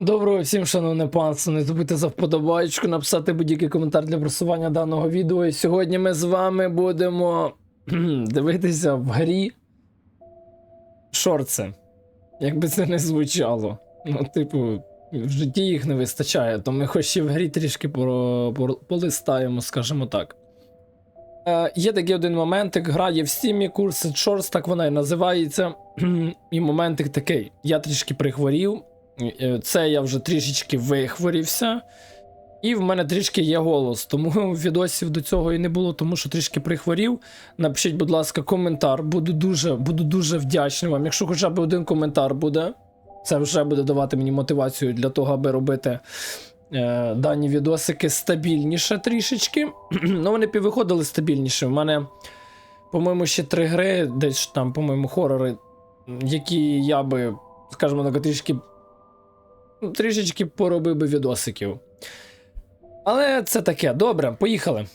Доброго всім, шановне панство. Не забудьте за вподобайку, написати будь-який коментар для просування даного відео. І сьогодні ми з вами будемо дивитися в грі шорти. Як би це не звучало. Ну, типу, в житті їх не вистачає, то ми хоч і в грі трішки поро- поро- полистаємо, скажімо так. Е, є такий один моментик, гра є в стімі, курс Shorts, так вона і називається. і моментик такий. Я трішки прихворів. Е, Це я вже трішечки вихворівся. І в мене трішки є голос, тому відосів до цього і не було, тому що трішки прихворів. Напишіть, будь ласка, коментар. Буду дуже, буду дуже вдячний вам. Якщо хоча б один коментар буде, це вже буде давати мені мотивацію для того, аби робити е, дані відосики стабільніше трішечки. ну, вони піввиходили стабільніше. У мене, по-моєму, ще три гри, десь там, по-моєму, хорори, які я би, скажімо так, трішки трішечки поробив би відосиків. Але це таке. Добре, поїхали.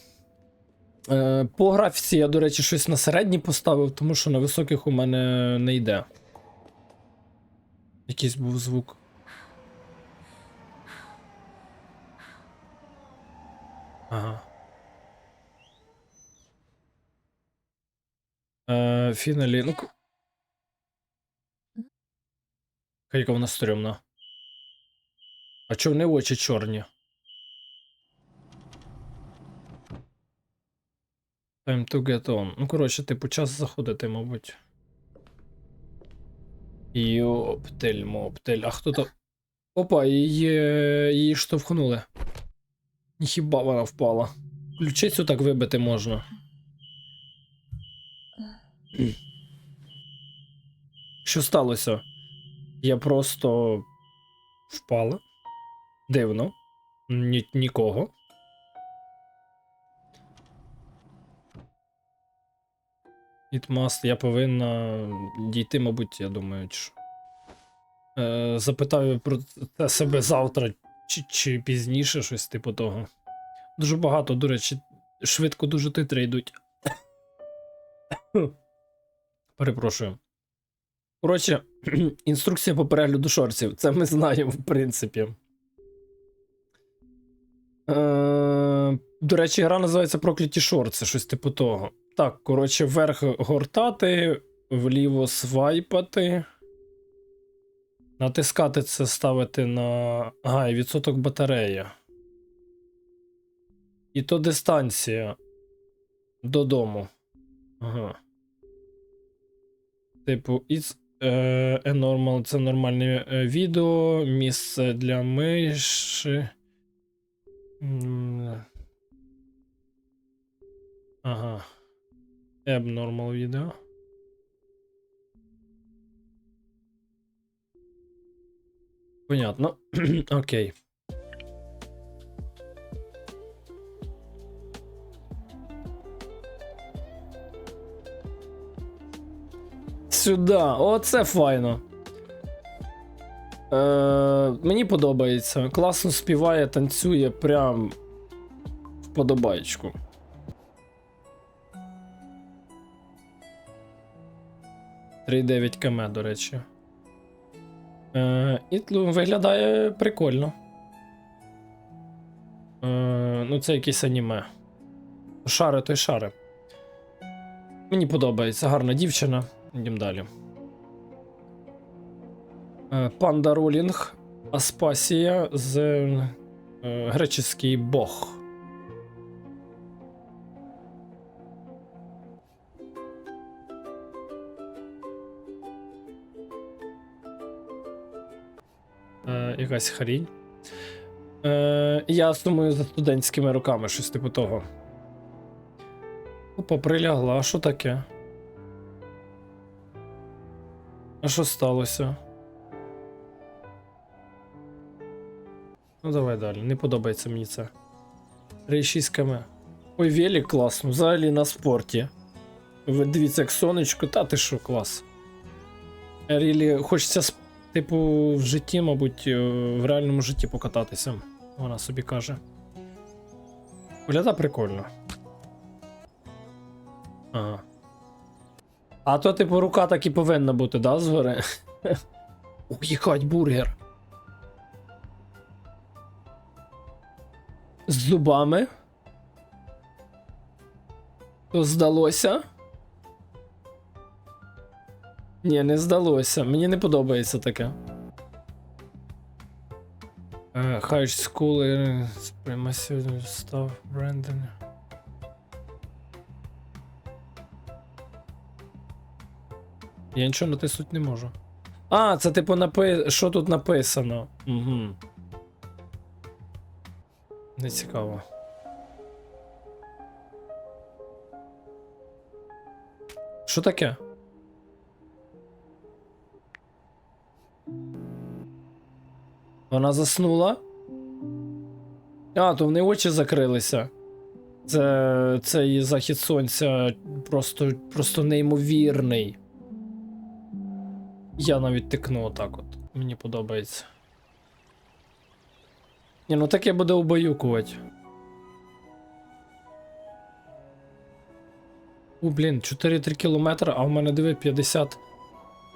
Е, по графіці я, до речі, щось на середній поставив, тому що на високих у мене не йде. Якийсь був звук. Ага. Е, фіналі. Ну. Яка вона стрьомна. А чого не очі чорні? Time to get on. Ну, коротше, типу, час заходити, мабуть. Йоптель, моптель. А хто то. Опа, її, її штовхнули. Хіба вона впала. Ключицю так вибити можна. Що сталося? Я просто впала. Дивно. Ні, нікого. It must, я повинна дійти, мабуть, я думаю, що. Е, запитаю про це себе завтра чи, чи пізніше, щось типу того. Дуже багато, до речі, швидко дуже титри йдуть. Перепрошую. Коротше, інструкція по перегляду шорців. Це ми знаємо, в принципі. Е, до речі, гра називається Прокляті шорти, щось типу того. Так, коротше, вверх гортати, вліво свайпати. Натискати це ставити на. Ага, і відсоток батареї. І то дистанція додому. Ага. Типу, it's е, a normal, це нормальне е, відео, місце для миші. Ага. Abnormal відео. Понятно. Окей. Сюда. Оце файно. Е, мені подобається. Класно співає, танцює прям вподобайку. Три 9 км, до речі. Е, і ну, виглядає прикольно. Е, ну, це якесь аніме. Шари той шари. Мені подобається гарна дівчина. Йдемо далі. Е, Панда Ролінг Аспасія з е, греческий бог. Е, якась хрінь. Е, я сумую за студентськими руками, щось типу того. Опа, прилягла, а що таке? А що сталося? Ну, давай далі. Не подобається мені це. 36 км. Ой, велик класно, взагалі на спорті. Ви дивіться, як сонечко, та ти що, клас. Рілі, хочеться, типу, в житті, мабуть, е, в реальному житті покататися. Вона собі каже. Виглядає прикольно. Ага. А то, типу, рука так і повинна бути, да, згори? Уїхать бургер. З зубами. То здалося. Ні, не здалося. Мені не подобається таке. High School е, Supremacy став Брендон. Я нічого натиснути не можу. А, це типу напи... що тут написано? Угу. Не цікаво. Що таке? Вона заснула? А, то в неї очі закрилися. Це цей захід сонця просто, просто неймовірний. Я навіть тикну отак от. Мені подобається. Ні, ну таке буде убаюкувати. У, блін, 4-3 кілометри, а в мене диви 50.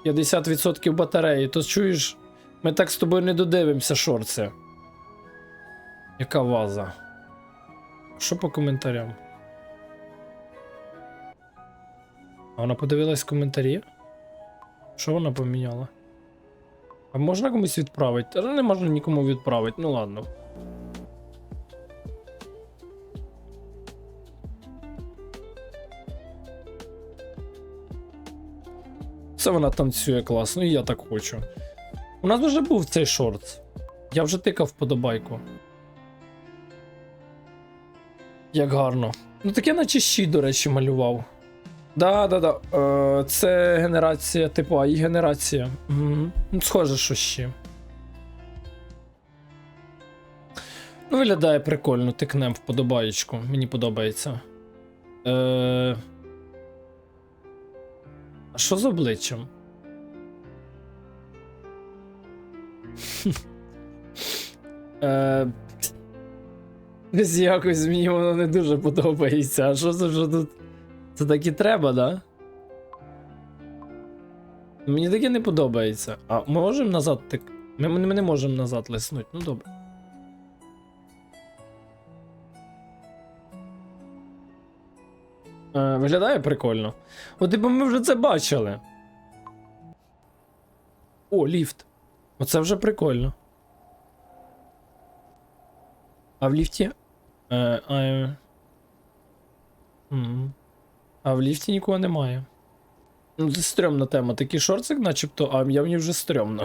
50% батареї. То чуєш, ми так з тобою не додивимося, шорце. Яка ваза? Що по коментарям? А вона подивилась коментарі? Що вона поміняла? А можна комусь відправити? Та не можна нікому відправити, ну ладно. Це вона танцює класно, і я так хочу. У нас вже був цей шорт. Я вже тикав вподобайку. Як гарно. Ну таке наче щі, до речі, малював. Да, да, да. Е, це генерація, типу, АІ генерація. Угу. Схоже, що ще. Ну, виглядає прикольно, тикнем вподобаєчку. Мені подобається. Е... А що з обличчям? Е... Десь якось мені воно не дуже подобається. А що це вже тут? Це так і треба, да? Мені таке не подобається. А ми можемо назад тик. Ми, ми не можемо назад лиснути. Ну добре. Е, виглядає прикольно. От типу ми вже це бачили. О, ліфт. Оце вже прикольно. А в ліфті. Е, а, е... м. А в ліфті нікого немає. Ну, це стрьомна тема. Такий шорцик, начебто, а я мені вже стрьомно.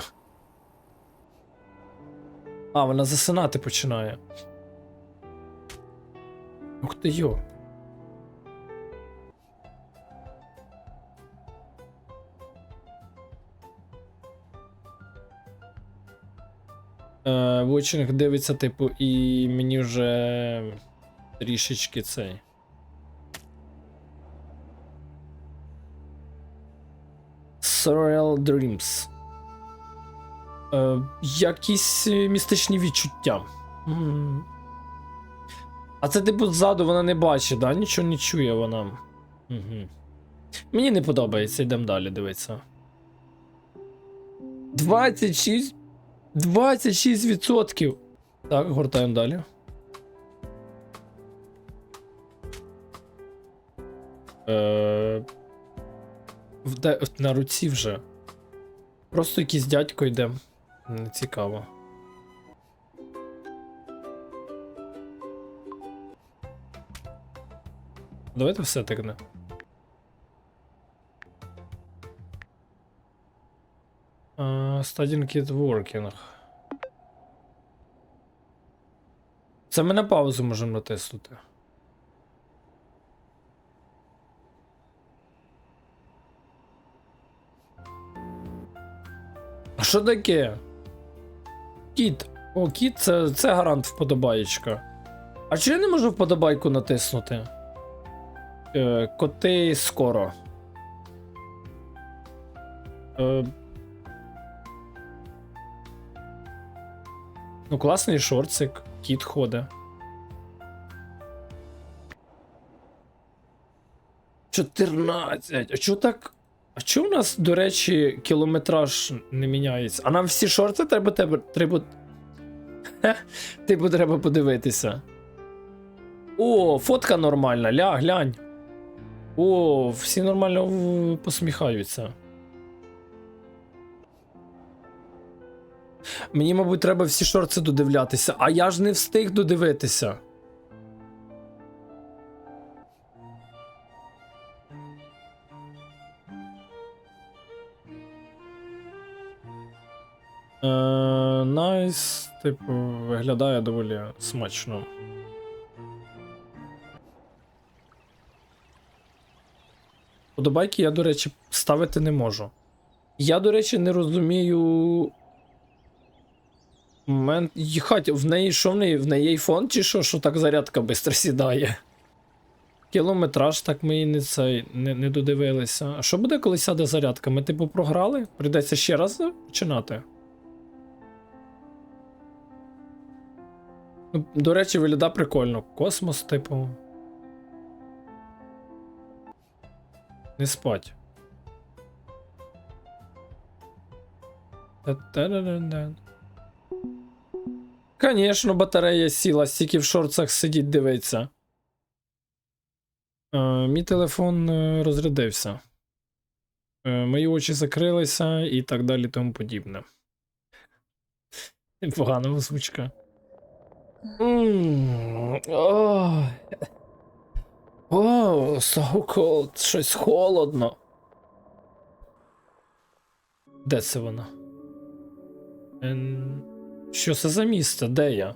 А, вона засинати починає. Ух ти йо. Е, Вочинг дивиться, типу, і мені вже трішечки цей. Surreal Dreams. Е, якісь е, містичні відчуття. А це, типу, ззаду вона не бачить, да? Нічого не чує вона. Угу. Мені не подобається, йдемо далі, дивиться. 26 26%. Так, гортаємо далі. Е, в на руці вже. Просто якийсь дядько йде. Не цікаво. Давайте все тикне. Studying Kid Working. Це ми на паузу можемо натиснути. Що таке? Кіт. О, кіт це, це гарант вподобаєчка. А чи я не можу вподобайку натиснути? Е, коти скоро. Е, Ну, класний шорцик, кіт ходить. Чотирнадцять. А чого так? А чого у нас, до речі, кілометраж не міняється? А нам всі шорти треба тебе. Треба. Типу, треба подивитися. О, фотка нормальна, ля, глянь. О, всі нормально посміхаються. Мені, мабуть, треба всі шорти додивлятися, а я ж не встиг додивитися. Типу, виглядає доволі смачно. Подобайки я, до речі, ставити не можу. Я, до речі, не розумію. Мен... Їхать, в неї що в неї? В неї айфон чи що, що так зарядка швидко сідає? Кілометраж, так ми і не, не, не додивилися. А що буде, коли сяде зарядка? Ми, типу, програли? Прийдеться ще раз починати. Ну, До речі, виглядає прикольно. Космос, типу. Не спать. Конечно, батарея сіла, стільки в шорцах сидіть дивиться. Е, мій телефон е, розрядився. Е, мої очі закрилися і так далі тому подібне. Погана озвучка. О, so cold, щось холодно. Де це воно? Ем, що це за місто? Де я?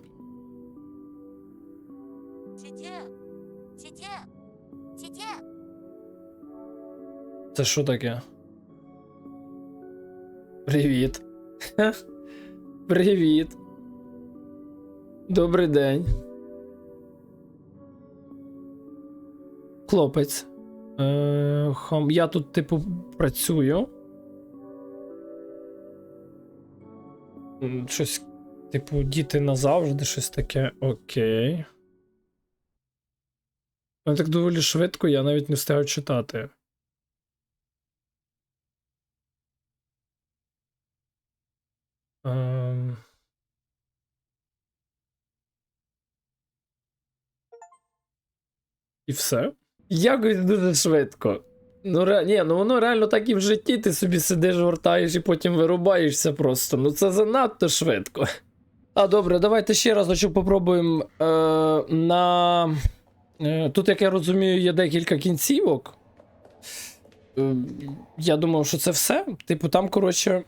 Це що таке? Привіт. Привіт. Добрий день. Хлопець. Е, хам... Я тут, типу, працюю. Щось, типу, діти назавжди, щось таке. Окей. Але так доволі швидко, я навіть не встигав читати. Ем... І все? Якось дуже швидко. Ну, ре... Ні, ну воно реально так і в житті ти собі сидиш, гортаєш і потім вирубаєшся просто. Ну це занадто швидко. А добре, давайте ще разочок попробуємо е, на. Е, тут, як я розумію, є декілька кінцівок. Е, я думав, що це все. Типу, там, коротше.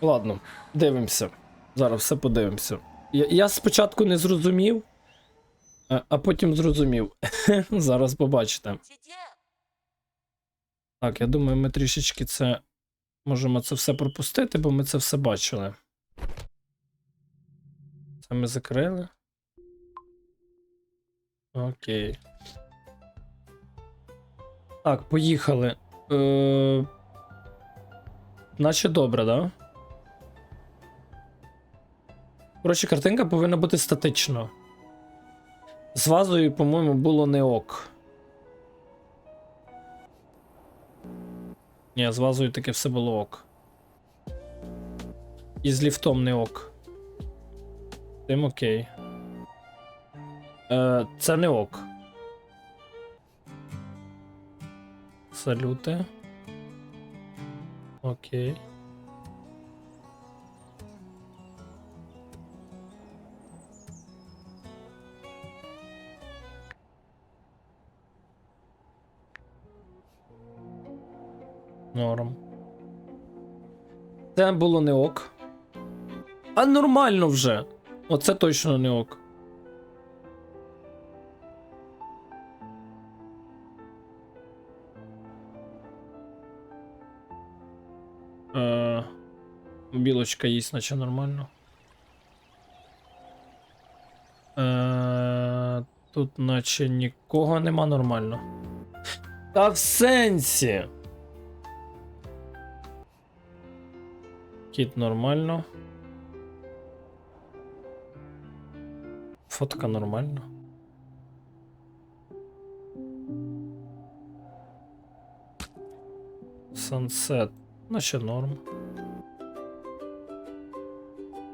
Ладно, дивимося. Зараз все подивимося. Я, я спочатку не зрозумів, а, а потім зрозумів. Зараз побачите. Так, я думаю, ми трішечки це можемо це все пропустити, бо ми це все бачили. Це ми закрили. Окей. Так, поїхали. Е... Наче добре, да? Коротше, картинка повинна бути статично. З вазою, по-моєму, було не ок. Ні, з вазою таке все було ок. І з ліфтом не ок. Тим окей. Е, це не ок. Салюти. Окей. Норм. Це було не ок. А нормально вже. Оце точно не ок. Е, білочка їсть, наче нормально. Е, тут наче нікого нема нормально. Та в сенсі. Кіт нормально. Фотка нормально. Сансет. Наче норм.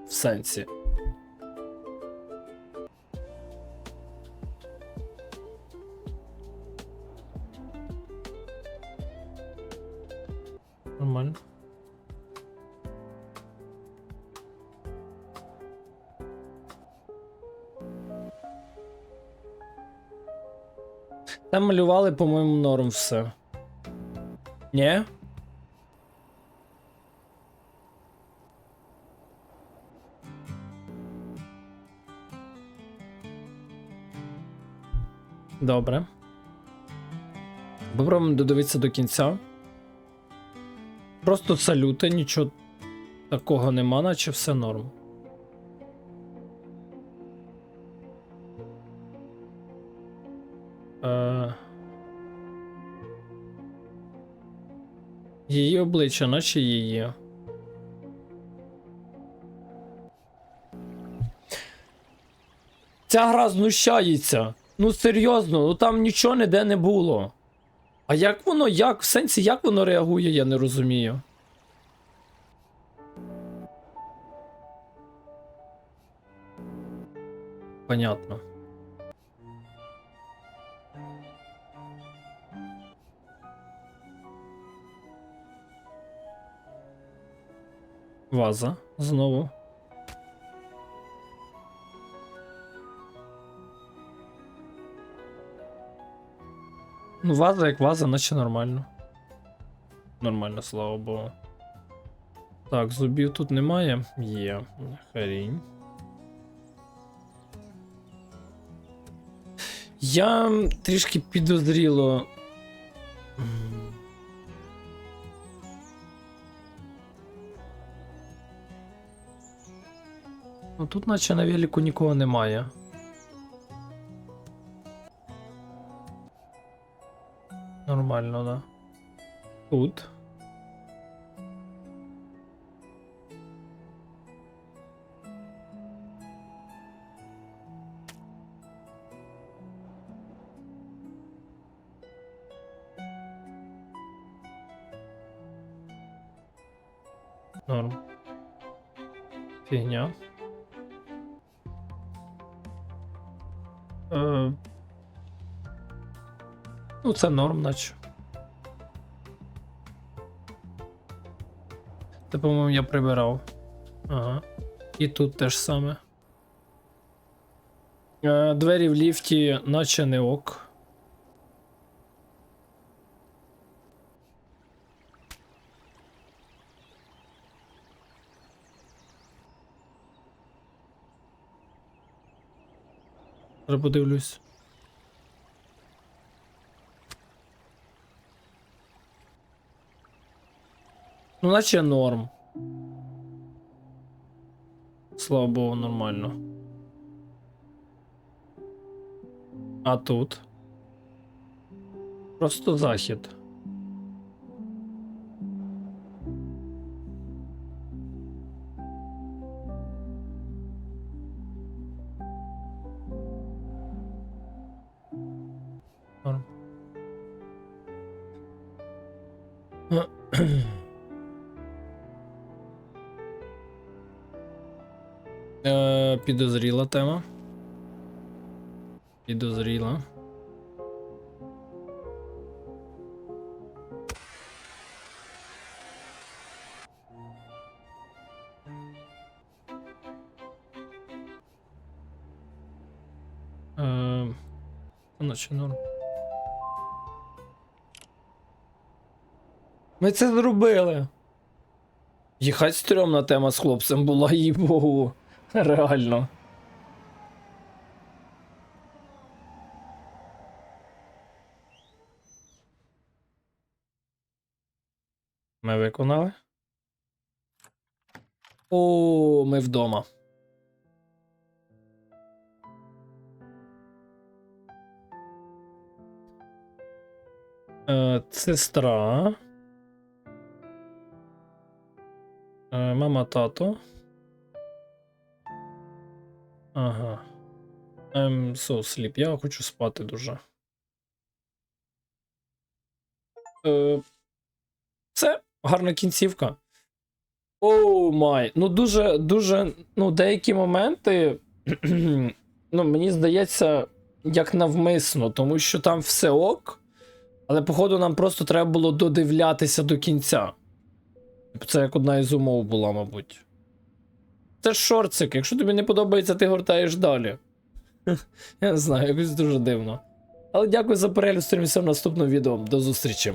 В сенсі. Там малювали, по-моєму, норм все. Ні? Добре. Попробуємо додивитися до кінця. Просто салюти, нічого такого нема, наче все норм. Її обличчя, наче її. Ця гра знущається. Ну серйозно, ну там нічого ніде не було. А як воно, як, в сенсі, як воно реагує, я не розумію. Понятно. Ваза знову. Ну, ваза як ваза, наче нормально. Нормально, слава Богу. Так, зубів тут немає. Є. Хрінь. Я трішки підозріло. тут наче на велику нікого немає. Нормально, да. Тут. Норм. Фігня. Це норм, наче. Це, по-моєму, я прибирав. Ага. І тут теж саме. Е, двері в ліфті, наче не ок. Подивлюсь. Наче норм. Слава Богу, нормально. А тут? Просто захід. Норм. Підозріла тема. Підозріла. Е, норм. Ми це зробили. Їхать стрьомна тема з хлопцем була, їй богу. Реально. Ми виконали. О, ми вдома. Е, сестра. Е, мама, тато. Ага. I'm so sleep. Я хочу спати дуже. Е, це гарна кінцівка. Оу май. Ну, дуже, дуже. Ну, деякі моменти. ну, мені здається, як навмисно, тому що там все ок. Але, походу, нам просто треба було додивлятися до кінця. Це як одна із умов була, мабуть. Це шорцик. Якщо тобі не подобається, ти гортаєш далі. Я не знаю, якось дуже дивно. Але дякую за перегляд, зустрінемося в наступному відео. До зустрічі.